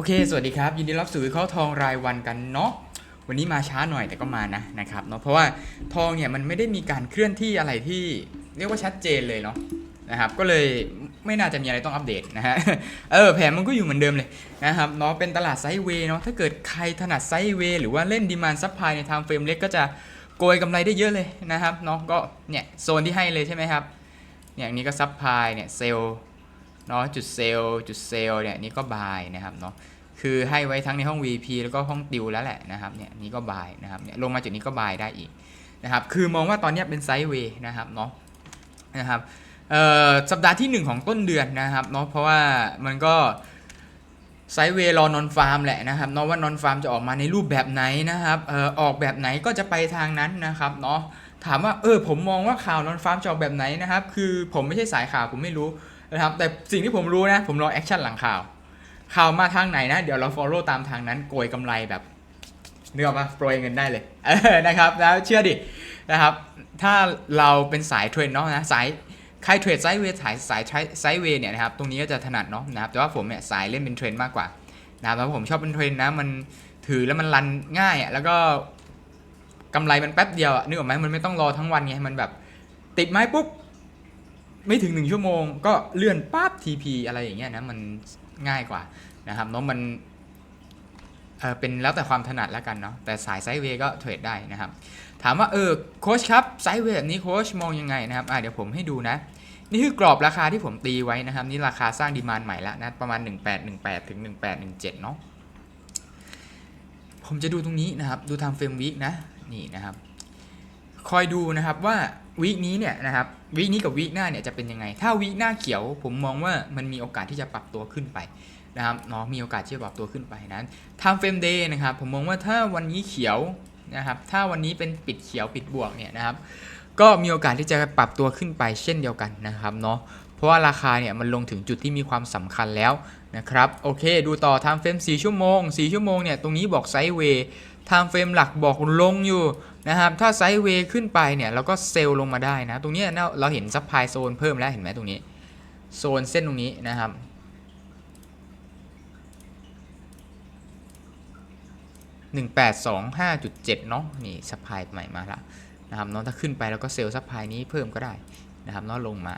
โอเค สวัสดีครับ ยินดีรับสู่วิเคราะห์ทองรายวันกันเนาะ วันนี้มาช้าหน่อยแต่ก็มานะนะครับเนาะ เพราะว่าทองเนี่ยมันไม่ได้มีการเคลื่อนที่อะไรที่เรียกว่าชัดเจนเลยเนาะนะครับ ก็เลยไม่น่าจะมีอะไรต้องอัปเดตนะฮะ เออแผนมันก็อยู่เหมือนเดิมเลยนะครับเนาะ เป็นตลาดไซด์เวย์เนาะ ถ้าเกิดใครถนัดไซด์เวย์หรือว่าเล่นดีมานซับพลายในทางเฟรมเล็กก็จะโกยกำไรได้เยอะเลยนะครับเนาะ ก็เนี่ยโซนที่ให้เลยใช่ไหมครับ เนี่ยอันนี้ก็ซับพลายเนี่ยเซลล์ เนาะจุดเซลล์จุดเซลล์เนี่ยนี่ก็บายนะครับเนาะคือให้ไว้ทั้งในห้อง VP แล้วก็ห้องติวแล้วแหละนะครับเนี่ยนี่ก็บายนะครับเนี่ยลงมาจุดนี้ก็บายได้อีกนะครับคือมองว่าตอนนี้เป็นไซด์เวย์นะครับเนาะนะครับเอ่อสัปดาห์ที่ 1 ของต้นเดือนนะครับเนาะเพราะว่ามันก็ไซด์เวย์รอนอนฟาร์มแหละนะครับเนาะว่านอนฟาร์มจะออกมาในรูปแบบไหนนะครับเอ่อออกแบบไหนก็จะไปทางนั้นนะครับเนาะถามว่าเออผมมองว่าข่าวนอนฟาร์มจะออกแบบไหนนะครับคือผมไม่ใช่สายข่าวผมไม่รู้ นะครับแต่สิ่งที่ผมรู้นะ ผมรอแอคชั่นหลังข่าว ข่าวมาทางไหนนะ เดี๋ยวเรา follow ตามทางนั้นโกยกำไรแบบเนื้ออกมาโปรยเงินได้เลยเออนะครับแล้วเชื่อดินะครับ ถ้าเราเป็นสายเทรนเนาะนะสายใครเทรดไซด์เวย์สายสายไซด์เวย์เนี่ยนะครับตรงนี้ก็จะถนัดเนาะนะครับแต่ว่าผมเนี่ยสายเล่นเป็นเทรนมากกว่านะครับแล้วผมชอบเป็นเทรนนะมันถือแล้วมันรันง่ายอะแล้วก็กำไรมันแป๊บเดียวอะนึกออกไหมมันไม่ต้องรอทั้งวันไงมันแบบ ติดไม้ปุ๊บ ไม่ถึงหนึ่งชั่วโมง ก็เลื่อนปั๊บ TP อะไรอย่างเงี้ยนะมันง่ายกว่านะครับเนาะมันเออเป็นแล้วแต่ความถนัดแล้วกันเนาะแต่สายไซด์เวย์ก็เทรดได้นะครับ ถามว่าเออโค้ชครับไซด์เวย์แบบนี้โค้ชมองยังไงนะครับอะเดี๋ยวผมให้ดูนะ นี่คือกรอบราคาที่ผมตีไว้นะครับ นี่ราคาสร้างดีมานใหม่แล้วนะประมาณ 1818 ถึง 1817 เนาะผมจะดูตรงนี้นะครับ ดูทำเฟรมวีคนะ นี่นะครับ คอยดูนะครับว่า วีคนี้เนี่ยนะครับวีคนี้กับวีคหน้าเนี่ยจะเป็นยังไง ถ้าวีคหน้าเขียวผมมองว่ามันมีโอกาสที่จะปรับตัวขึ้นไปนะครับเนาะมีโอกาสที่จะปรับตัวขึ้นไปนั้นทำเฟรมเดย์นะครับผมมองว่าถ้าวันนี้เขียวนะครับถ้าวันนี้เป็นปิดเขียวปิดบวกเนี่ยนะครับก็มีโอกาสที่จะปรับตัวขึ้นไปเช่นเดียวกันนะครับเนาะเพราะว่าราคาเนี่ยมันลงถึงจุดที่มีความสำคัญแล้วนะครับโอเค ดูต่อทำเฟรม4ชั่วโมง4ชั่วโมงเนี่ยตรงนี้บอกไซด์เวย์ ทำเฟรมหลักบอกลงอยู่นะครับถ้าไซด์เวย์ขึ้นไปเนี่ยเราก็เซลล์ลงมาได้นะ ตรงนี้เราเห็นซัพพลายโซนเพิ่มแล้วเห็นไหมตรงนี้ โซนเส้นตรงนี้นะครับ1825.7เจ็ดเนาะนี่ซัพพลายใหม่มาล้วนะครับเนาะถ้าขึ้นไปแล้วก็เซลล์ซัพพลายนี้เพิ่มก็ได้นะครับเนาะลงมา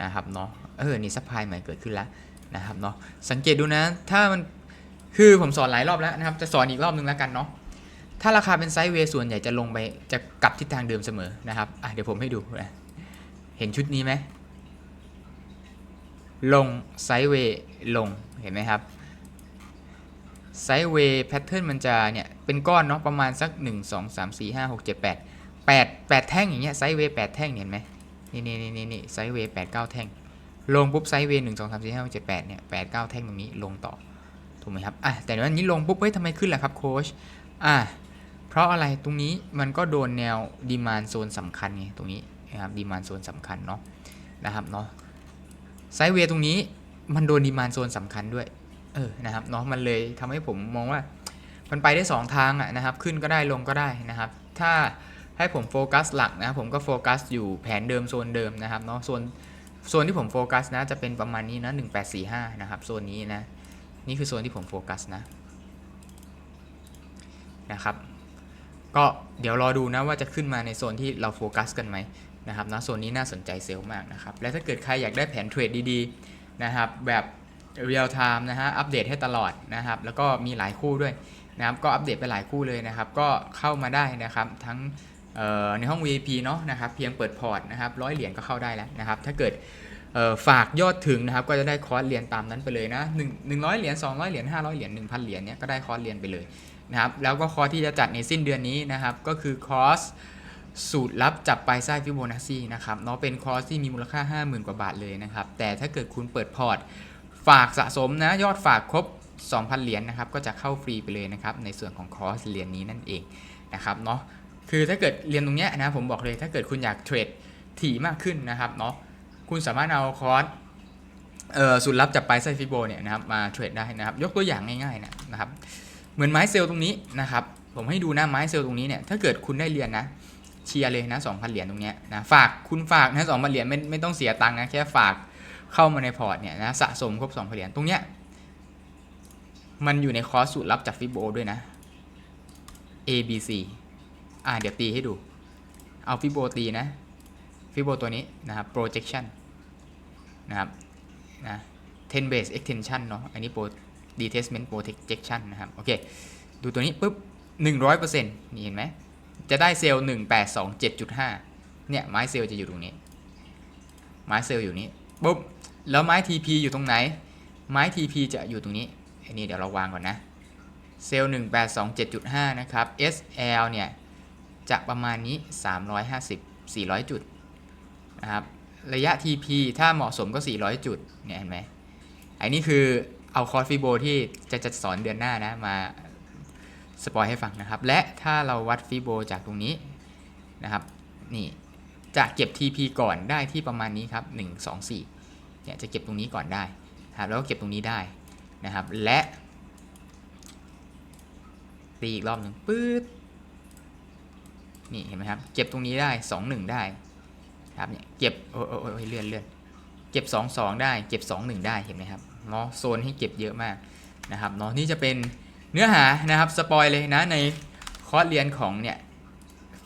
นะครับเนาะเออนี่ซัพพลายใหม่เกิดขึ้นแล้วนะครับเนาะสังเกตดูนะถ้ามันคือผมสอนหลายรอบแล้วนะครับจะสอนอีกรอบนึงแล้วกันเนาะ ถ้าราคาเป็นไซด์เวย์ส่วนใหญ่จะลงไปจะกลับทิศทางเดิมเสมอนะครับอะเดี๋ยวผมให้ดูนะเห็นชุดนี้ไหมลงไซด์เวย์ลงเห็นไหมครับไซด์เวย์แพทเทิร์นมันจะเนี่ยเป็นก้อนเนาะประมาณสัก 1 2 3 4 5 6 7 8 8 8 แท่งอย่างเงี้ยไซด์เวย์8แท่งเห็นไหมนี่นี่นี่นี่นี่ไซด์เวย์8 9 แท่ง ลงปุ๊บไซด์เวย์1 2 3 4 5 6 7 8เนี่ย8 9 แท่งตรงนี้ลงต่อถูกไหมครับอะแต่วันนี้ลงปุ๊บเฮ้ยทำไมขึ้นล่ะครับโค้ชอะ ราะอะไรตรงนี้มันก็โดนแนวดีมานโซนสำคัญไงตรงนี้นะครับดีมานโซนสำคัญเนาะนะครับเนาะไซเวย์ตรงนี้มันโดนดีมานโซนสำคัญด้วยเออนะครับเนาะมันเลยทำให้ผมมองว่า มันไปได้ 2 ทางอะนะครับ ขึ้นก็ได้ลงก็ได้นะครับ ถ้าให้ผมโฟกัสหลักนะผมก็โฟกัสอยู่แผนเดิมโซนเดิมนะครับเนาะโซนโซนที่ผมโฟกัสนะจะเป็นประมาณนี้นะ1845นะครับโซนนี้นะนี่คือโซนที่ผมโฟกัสนะนะครับ ก็เดี๋ยวรอดูนะว่าจะขึ้นมาในโซนที่เราโฟกัสกันไหมนะครับนะโซนนี้น่าสนใจเซลล์มากนะครับ และถ้าเกิดใครอยากได้แผนเทรดดีๆนะครับแบบเรียลไทม์นะฮะอัปเดตให้ตลอดนะครับแล้วก็มีหลายคู่ด้วยนะครับก็อัปเดตไปหลายคู่เลยนะครับก็เข้ามาได้นะครับทั้งในห้อง VIP เนาะนะครับเพียงเปิดพอร์ตนะครับร้อยเหรียญก็เข้าได้แล้วนะครับถ้าเกิดฝากยอดถึงนะครับก็จะได้คอร์สเรียนตามนั้นไปเลยนะหนึ่งหนึ่งร้อยเหรียญสองร้อยเหรียญห้าร้อยเหรียญหนึ่งพันเหรียญเนี้ยก็ได้คอร์สเรียนไปเลย นะครับแล้วก็คอร์สที่จะจัดในสิ้นเดือนนี้นะครับ ก็คือคอร์สสูตรลับจับปลายไส้ฟิโบนัชชีนะครับเนาะเป็นคอร์สที่มีมูลค่า 50,000 กว่าบาทเลยนะครับ แต่ถ้าเกิดคุณเปิดพอร์ต ฝากสะสมนะยอดฝากครบ 2,000 เหรียญนะครับ ก็จะเข้าฟรีไปเลยนะครับ ในส่วนของคอร์สเรียนนี้นั่นเองนะครับเนาะคือถ้าเกิดเรียนตรงเนี้ยนะผมบอกเลยถ้าเกิดคุณอยากเทรดถี่มากขึ้นนะครับเนาะคุณสามารถเอาคอร์สสูตรลับจับปลายไส้ฟิโบเนี่ยนะครับมาเทรดได้นะครับ ยกตัวอย่างง่ายๆนะครับ เหมือนไม้เซลล์ตรงนี้นะครับ ผมให้ดูนะไม้เซลล์ตรงนี้เนี่ยถ้าเกิดคุณได้เรียนนะเชียร์เลยนะ2,000เหรียญตรงเนี้ยนะฝากคุณฝากนะ2,000เหรียญไม่ไม่ต้องเสียตังค์นะแค่ฝากเข้ามาในพอร์ตเนี่ยนะสะสมครบ2,000เหรียญตรงเนี้ยมันอยู่ในคอร์สสูตรลับจากฟิโบด้วยนะ A B C อ่าเดี๋ยวตีให้ดู เอาฟิโบตีนะฟิโบตัวนี้นะครับ projection นะครับนะ10 base extension เนาะอันนี้ pro detachment projection นะครับ โอเค ดูตัวนี้ปุ๊บ 100%นี่เห็นไหม จะได้เซลล์ 1827.5 เนี่ย ไม้เซลล์จะอยู่ตรงนี้ ไม้เซลล์อยู่นี้ปุ๊บ แล้วไม้ TP อยู่ตรงไหน ไม้ TP จะอยู่ตรงนี้อันนี้เดี๋ยวเราวางก่อนนะ เซลล์ 1827.5 นะครับ SL เนี่ย จะประมาณนี้ 350 400 จุดนะครับ ระยะ TP ถ้าเหมาะสมก็ 400 จุด เนี่ยเห็นไหมอันนี้คือ เอาคอร์สฟิโบที่จะจะสอนเดือนหน้านะมาสปอยให้ฟังนะครับ และถ้าเราวัดฟิโบจากตรงนี้นะครับนี่จะเก็บ TP ก่อนได้ที่ประมาณนี้ครับ 1 2 4เนี่ยจะเก็บตรงนี้ก่อนได้ครับแล้วก็เก็บตรงนี้ได้นะครับ และตีอีกรอบหนึ่งปื๊ดนี่เห็นไหมครับ เก็บตรงนี้ได้ 2 1 ได้ครับเนี่ยเก็บโอ้โอ้ยโอ้ยเลื่อนเลื่อนเก็บ 2 2 ได้ เก็บ 2 1 ได้เห็นไหมครับ เนาะโซนให้เก็บเยอะมากนะครับเนาะนี่จะเป็นเนื้อหานะครับสปอยเลยนะในคอร์สเรียนของเนี่ย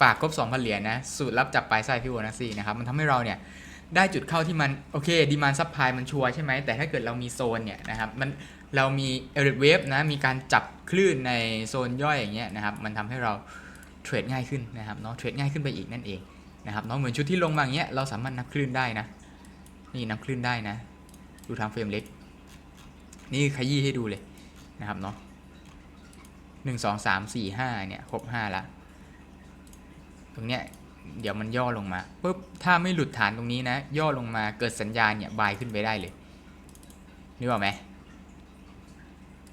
ฝากครบ2,000เหรียญนะสูตรลับจับปลายไส้พี่โวนัสซี่นะครับมันทำให้เราเนี่ยได้จุดเข้าที่มันโอเคดีมานซับพลายมันชัวร์ใช่ไหมแต่ถ้าเกิดเรามีโซนเนี่ยนะครับมันเรามีเอริเวฟนะมีการจับคลื่นในโซนย่อยอย่างเงี้ยนะครับมันทำให้เราเทรดง่ายขึ้นนะครับเนาะเทรดง่ายขึ้นไปอีกนั่นเองนะครับเนาะเหมือนชุดที่ลงมาอย่างเงี้ยเราสามารถนับคลื่นได้นะนี่นับคลื่นได้นะดูทางเฟรมเล็ก นี่ขยี้ให้ดูเลยนะครับเนาะหนึ่งสองสามสี่ห้าเนี่ยครบห้าละ ตรงเนี้ยเดี๋ยวมันย่อลงมาปุ๊บถ้าไม่หลุดฐานตรงนี้นะ ย่อลงมาเกิดสัญญาณเนี่ยบายขึ้นไปได้เลยนึกออกไหม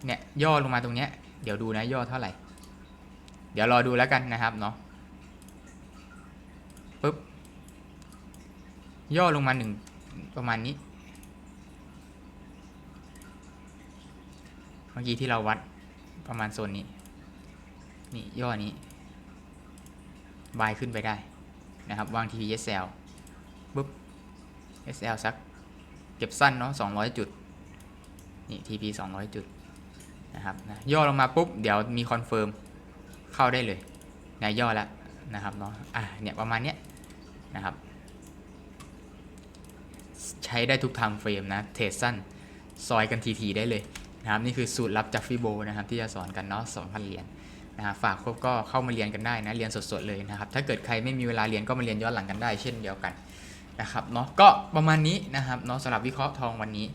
เนี่ยย่อลงมาตรงเนี้ยเดี๋ยวดูนะย่อเท่าไหร่ เดี๋ยวรอดูแล้วกันนะครับเนาะปุ๊บย่อลงมาหนึ่งประมาณนี้ มื่อกี้ที่เราวัดประมาณโซนนี้ นี่ย่อนี้บายขึ้นไปได้นะครับวาง TP SL ปุ๊บ SL สัก เก็บสั้นเนาะ200 จุด นี่ TP 200 จุดนะครับนะย่อลงมาปุ๊บ เดี๋ยวมีคอนเฟิร์มเข้าได้เลยนายย่อแล้วนะครับเนาะอะเนี่ยประมาณเนี้ยนะครับ ใช้ได้ทุกไทม์เฟรมนะ เทรดสั้น ซอยกันที ๆ ได้เลย นะครับนี่คือสูตรลับจากฟิโบนะครับที่จะสอนกันเนาะ2,000เหรียญนะครับฝากครบก็เข้ามาเรียนกันได้นะเรียนสดๆเลยนะครับถ้าเกิดใครไม่มีเวลาเรียนก็มาเรียนย้อนหลังกันได้เช่นเดียวกันนะครับเนาะก็ประมาณนี้นะครับเนาะสำหรับวิเคราะห์ทองวันนี้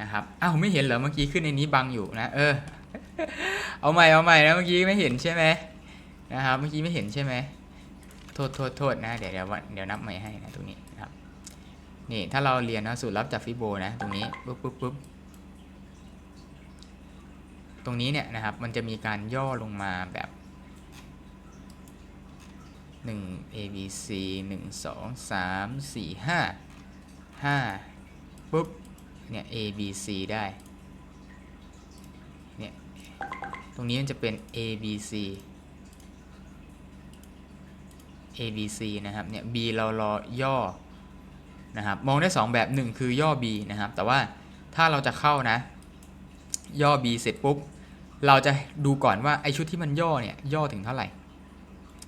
นะครับอ้าวไม่เห็นเหรอเมื่อกี้ขึ้นในนี้บังอยู่นะเออเอาใหม่เอาใหม่นะเมื่อกี้ไม่เห็นใช่ไหมนะครับเมื่อกี้ไม่เห็นใช่ไหมโทษโทษโทษนะเดี๋ยวเดี๋ยวเดี๋ยวนับใหม่ให้นะตรงนี้นะครับนี่ถ้าเราเรียนนะสูตรลับจากฟิโบนะตรงนี้ปุ๊บปุ๊บปุ๊บ ตรงนี้เนี่ยนะครับมันจะมีการย่อลงมาแบบ 1 A B C 1 2 3 4 5 5ปุ๊บเนี่ย A B C ได้เนี่ยตรงนี้มันจะเป็น A B C A B C นะครับเนี่ย B เรารอย่อนะครับมองได้ 2 แบบ 1 คือย่อ B นะครับแต่ว่าถ้าเราจะเข้านะ ย่อ B เสร็จปุ๊บ เราจะดูก่อนว่าไอชุดที่มันย่อเนี่ยย่อถึงเท่าไหร่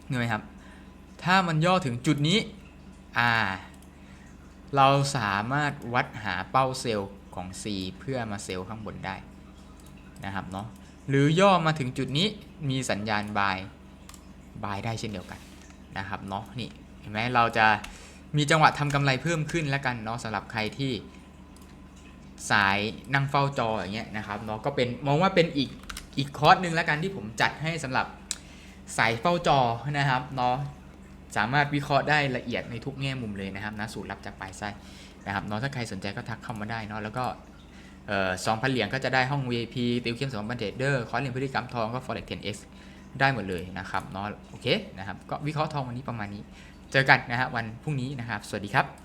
เห็นไหมครับ ถ้ามันย่อถึงจุดนี้อ่าเราสามารถวัดหาเป้าเซลล์ของ C เพื่อมาเซลล์ข้างบนได้นะครับเนาะหรือย่อมาถึงจุดนี้มีสัญญาณบายบายได้เช่นเดียวกันนะครับเนาะนี่เห็นไหมเราจะมีจังหวะทำกำไรเพิ่มขึ้นแล้วกันเนาะสำหรับใครที่ สายนั่งเฝ้าจออย่างเงี้ยนะครับเนาะก็เป็นมองว่าเป็นอีกอีกคอร์สหนึ่งแล้วกันที่ผมจัดให้สำหรับสายเฝ้าจอนะครับเนาะสามารถวิเคราะห์ได้ละเอียดในทุกแง่มุมเลยนะครับนะสูตรลับจากปลายไส้นะครับเนาะถ้าใครสนใจก็ทักเข้ามาได้เนาะแล้วก็เอ่อ2,000เหรียญก็จะได้ห้อง VIP ติวเข้มสองพันเทรดเดอร์คอร์สเรียนพฤติกรรมทองก็ forex 10x ได้หมดเลยนะครับเนาะโอเคนะครับก็วิเคราะห์ทองวันนี้ประมาณนี้ เจอกันนะครับวันพรุ่งนี้นะครับ สวัสดีครับ